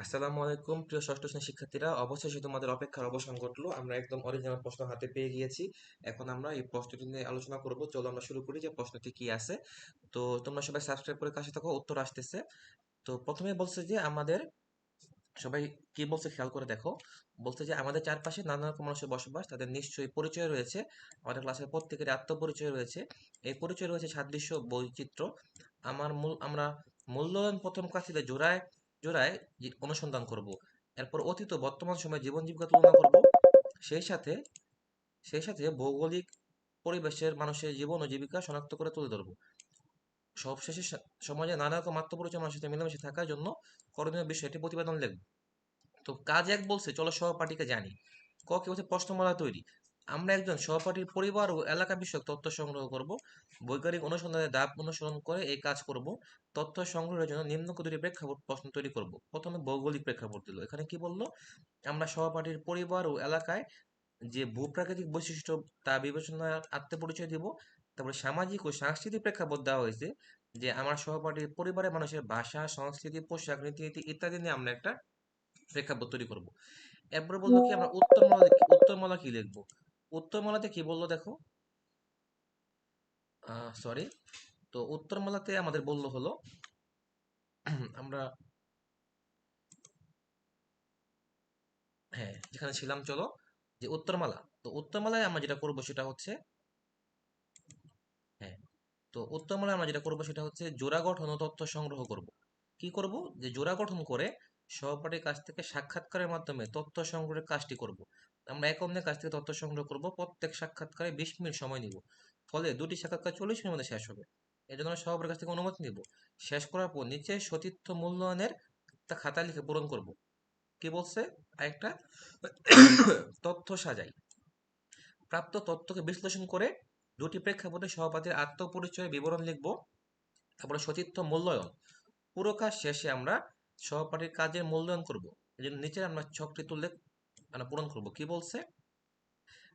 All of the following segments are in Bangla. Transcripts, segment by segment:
আসসালামু আলাইকুম, প্রিয় ষষ্ঠ শ্রেণির শিক্ষার্থীরা। অবশেষে তোমাদের অপেক্ষার অবসান ঘটলো। আমরা একদম অরিজিনাল প্রশ্ন হাতে পেয়ে গিয়েছি। এখন আমরা এই প্রশ্নটি নিয়ে আলোচনা করব। চলো আমরা শুরু করি যে প্রশ্নটি কি আছে। তো তোমরা সবাই সাবস্ক্রাইব করে কাছে থাকো, উত্তর আসতেছে। তো প্রথমে বলছে যে আমাদের, সবাই কি বলছে খেয়াল করে দেখো। বলছে যে আমাদের চারপাশে নানা রকম মানুষের বসবাস, তাদের নিশ্চয়ই পরিচয় রয়েছে। আমাদের ক্লাসের প্রত্যেকের আত্মপরিচয় রয়েছে। এই পরিচয় রয়েছে সাদৃশ্য বৈচিত্র্য। আমার মূল, আমরা মূল্যায়ন প্রথম ক্লাসে জোড়ায় জোড়ায় অনুসন্ধান করব। এরপর অতীত বর্তমান সময়ে জীবন জীবিকা তুলনা করব। সেই সাথে সেই সাথে ভৌগোলিক পরিবেশের মানুষের জীবন ও জীবিকা শনাক্ত করে তুলে ধরব। সবশেষে সমাজে নানা রকম আত্মপরিচয় মানুষের সাথে মিলেমিশে থাকার জন্য করণীয় বিষয়টি প্রতিবেদন লিখব। তো কাজ এক বলছে, চলো সহপাঠীকে জানি। ক কি বলছে, প্রশ্নমালা তৈরি। আমরা একজন সহপাঠীর পরিবার ও এলাকা বিষয়ক তথ্য সংগ্রহ করব, বৈজ্ঞানিক অনুসন্ধানের ধাপ অনুসরণ করে এই কাজ করব, তথ্য সংগ্রহের জন্য নিম্ন দুটি প্রেক্ষাপট প্রশ্ন তৈরি করব। প্রথমে ভৌগোলিক প্রেক্ষাপট দিল। এখানে কি বলল? আমরা সহপাঠীর পরিবার ও এলাকায় যে ভূপ্রাকৃতিক বৈশিষ্ট্য তা বিবেচনায় আত্মপরিচয় দিব, তারপরে সামাজিক ও সাংস্কৃতিক প্রেক্ষাপট দেওয়া হয়েছে যে আমার সহপাঠীর পরিবারের মানুষের ভাষা, সংস্কৃতি, পোশাক, রীতিনীতি ইত্যাদি নিয়ে আমরা একটা প্রেক্ষাপট তৈরি করব। এরপরে বলল কি, আমরা উত্তরমালা উত্তরমালা কি লিখব? উত্তরমালাতে কি বলল দেখো? সরি তো উত্তরমালাতে আমাদের বলল হলো, আমরা হ্যাঁ যেখানে ছিলাম চলো, যে উত্তরমালা। তো উত্তরমালায় আমরা যেটা করব সেটা হচ্ছে হ্যাঁ তো উত্তরমালায় আমরা যেটা করব সেটা হচ্ছে জোড়া গঠন ও তথ্য সংগ্রহ করব। কি করব? যে জোড়া গঠন করে সহপাঠীর কাছ থেকে সাক্ষাৎকারের মাধ্যমে তথ্য সংগ্রহের কাজটি করব। আমরা এক অন্যের কাছ থেকে তথ্য সংগ্রহ করব, প্রত্যেক সাক্ষাৎকারে বিশ মিনিট সময় নিব। ফলে দুটি সাক্ষাৎকার চল্লিশ মিনিটের মধ্যে শেষ হবে। এর জন্য আমরা সহপাঠীর কাছ থেকে অনুমতি নিব। শেষ করার পর নিচে সতীর্থ মূল্যায়নের একটা খাতা লিখে পূরণ করব। কি বলছে? আরেকটা, তথ্য সাজাই। প্রাপ্ত তথ্যকে বিশ্লেষণ করে দুটি প্রেক্ষাপটে সহপাঠীর আত্মপরিচয় বিবরণ লিখব। তারপরে সতীর্থ মূল্যায়ন। পুরো কাজ শেষে আমরা সহপাঠীর কাজের মূল্যায়ন করব। এই জন্য নিচে আমরা ছকটি তুললে আমরা পূরণ করব। কি বলছে?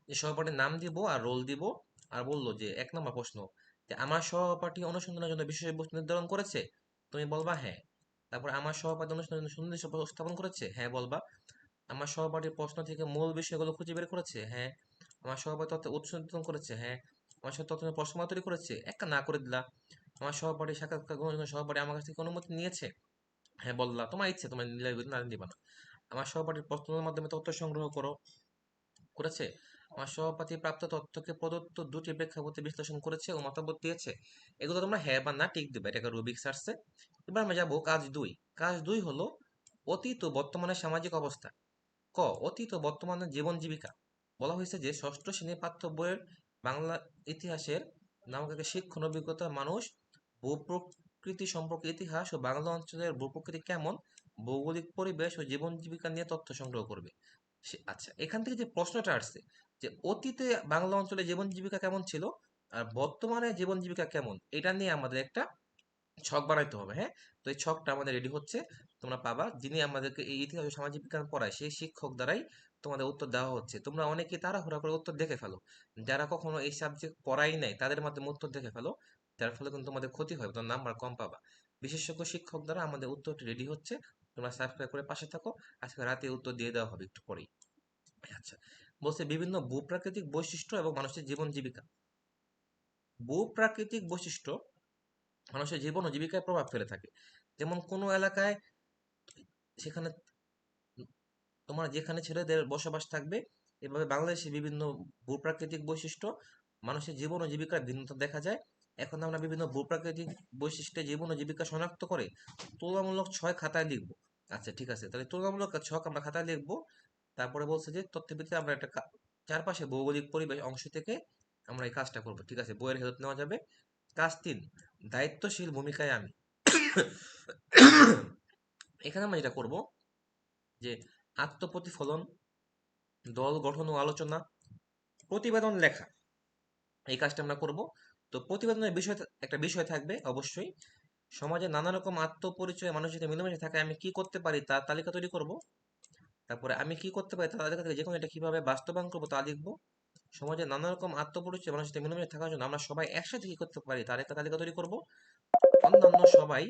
যে সহপাঠীর নাম দিব আর রোল দিব আর বলল যে, এক নম্বর প্রশ্ন, যে আমার সহপাঠী অনুসন্ধানের জন্য বিষয়বস্তু নির্ধারণ করেছে? তুমি বলবা হ্যাঁ। তারপর আমার সহপাঠী অনুসন্ধানের জন্য সুনির্দিষ্ট উপস্থাপন করেছে? হ্যাঁ বলবা। আমার সহপাঠীর প্রশ্ন থেকে মূল বিষয়গুলো খুঁজে বের করেছে? হ্যাঁ। আমার সহপাঠী তথ্য উৎস করেছে? হ্যাঁ। আমার সাথে তথ্য প্রশ্ন তৈরি করেছে? একটা না করে দিলা। আমার সহপাঠী সাক্ষাৎকার গ্রহণের জন্য সহপাঠী আমার কাছ থেকে অনুমতি নিয়েছে? হ্যাঁ বললা। তোমার ইচ্ছে, তোমার নিলে না দিবা না। আমার সহপাঠীর প্রশ্নের মাধ্যমে তথ্য সংগ্রহ করো। করেছে? আমার সহপাঠী প্রাপ্ত তথ্যকে প্রদত্ত দুটি প্রেক্ষাপটে বিশ্লেষণ করেছে ও মতামত দিয়েছে। এগুলো তোমরা হ্যাঁ বা না টিক দিবে। এটাকে রুবিক সার্চে এবার আমরা যাব কাজ দুই। কাজ দুই হলো অতীত ও বর্তমানের সামাজিক অবস্থা। ক, অতীত ও বর্তমানের জীবন জীবিকা। বলা হয়েছে যে ষষ্ঠ শ্রেণির পাঠ্য বইয়ের বাংলা ইতিহাসের নামক একটা শিক্ষণ অভিজ্ঞতা মানুষ ভূপ্রকৃতি সম্পর্কে ইতিহাস ও বাংলা অঞ্চলের ভূপ্রকৃতি কেমন ভৌগোলিক পরিবেশ ও জীবন জীবিকা নিয়ে তথ্য সংগ্রহ করবে। আচ্ছা এখান থেকে যে প্রশ্নটা আসছে, যে অতীতে বাংলা অঞ্চলে জীবন জীবিকা কেমন ছিল আর বর্তমানে জীবন জীবিকা কেমন, এটা নিয়ে আমাদের একটা ছক বানাইতে হবে হ্যাঁ? তো এই ছকটা আমাদের রেডি হচ্ছে, তোমরা পাবা। যিনি আমাদেরকে এই ইতিহাস সামাজিক বিজ্ঞান পড়ায়, সেই শিক্ষক দ্বারাই তোমাদের উত্তর দেওয়া হচ্ছে। তোমরা অনেকে তাড়াহুড়া করে উত্তর দেখে ফেলো। যারা কখনো এই সাবজেক্ট পড়াই নাই, তাদের মাধ্যমে উত্তর দেখে ফেলো। যার ফলে কিন্তু তোমাদের ক্ষতি হয় তোমার নাম্বার কম পাবা। বিশেষজ্ঞ শিক্ষক দ্বারা আমাদের উত্তরটি রেডি হচ্ছে। তোমরা সাবস্ক্রাইব করে পাশে থাকো। আজকে রাতে উত্তর দিয়ে দেওয়া হবে একটু পরেই। আচ্ছা বলছে বিভিন্ন ভূপ্রাকৃতিক বৈশিষ্ট্য এবং মানুষের জীবন জীবিকা। ভূপ্রাকৃতিক বৈশিষ্ট্য মানুষের জীবন ও জীবিকায় প্রভাব ফেলে থাকে। যেমন কোনো এলাকায় সেখানে তোমার যেখানে ছেলেদের বসবাস থাকবে, এভাবে বাংলাদেশে বিভিন্ন ভূপ্রাকৃতিক বৈশিষ্ট্য মানুষের জীবন ও জীবিকার ভিন্নতা দেখা যায়। এখন আমরা বিভিন্ন ভূপ্রাকৃতিক বৈশিষ্ট্যে জীবন ও জীবিকা শনাক্ত করে তুলনামূলক ছয় খাতায় লিখব। আচ্ছা ঠিক আছে। তাহলে তুলনামূলক ছক আমরা খাতায় লিখব। তারপরে বলছে যে তথ্যভিত্তিতে আমরা একটা চারপাশে ভৌগোলিক পরিবেশ অংশ থেকে আমরা এই কাজটা করব। ঠিক আছে, বইয়ের হেল্প নেওয়া যাবে। কাজ তিন, দায়িত্বশীল ভূমিকায় আমি। এখানে আমরা যেটা করব যে আত্মপ্রতিফলন, দল গঠন ও আলোচনা, প্রতিবেদন লেখা, এই কাজটা আমরা করব। তো প্রতিবেদনের বিষয় একটা বিষয় থাকবে, অবশ্যই। সমাজে নানা রকম আত্মপরিচয় মানুষের সাথে মিলেমিশে থাকে আমি কি করতে পারি তার তালিকা তৈরি করব। তারপরে আমি কি করতে পারি তার তালিকা যে কোনো এটা কীভাবে বাস্তবায়ন করব তা লিখব। সমাজে নানা রকম আত্মপরিচয় মানুষের সাথে মিলেমিশে থাকার জন্য আমরা সবাই একসাথে কি করতে পারি তার একটা তালিকা তৈরি করব। অন্যান্য সবাই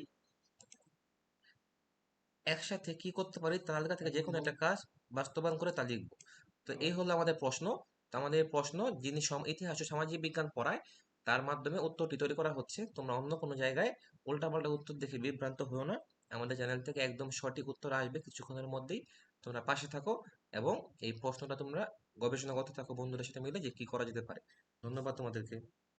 একসাথে কি করতে পারি তার তালিকা থেকে যে কোনো একটা কাজ বাস্তবায়ন করে তা লিখব। তো এই হলো আমাদের প্রশ্ন। তো আমাদের প্রশ্ন যিনি ইতিহাস ও সামাজিক বিজ্ঞান পড়ায় তার মাধ্যমে উত্তরটি তৈরি করা হচ্ছে। তোমরা অন্য কোনো জায়গায় উল্টাপাল্টা উত্তর দেখে বিভ্রান্ত হও না। আমাদের চ্যানেল থেকে একদম সঠিক উত্তর আসবে কিছুক্ষণের মধ্যেই। তোমরা পাশে থাকো এবং এই প্রশ্নটা তোমরা গবেষণা করতে থাকো বন্ধুদের সাথে মিলে যে কি করা যেতে পারে। ধন্যবাদ তোমাদেরকে।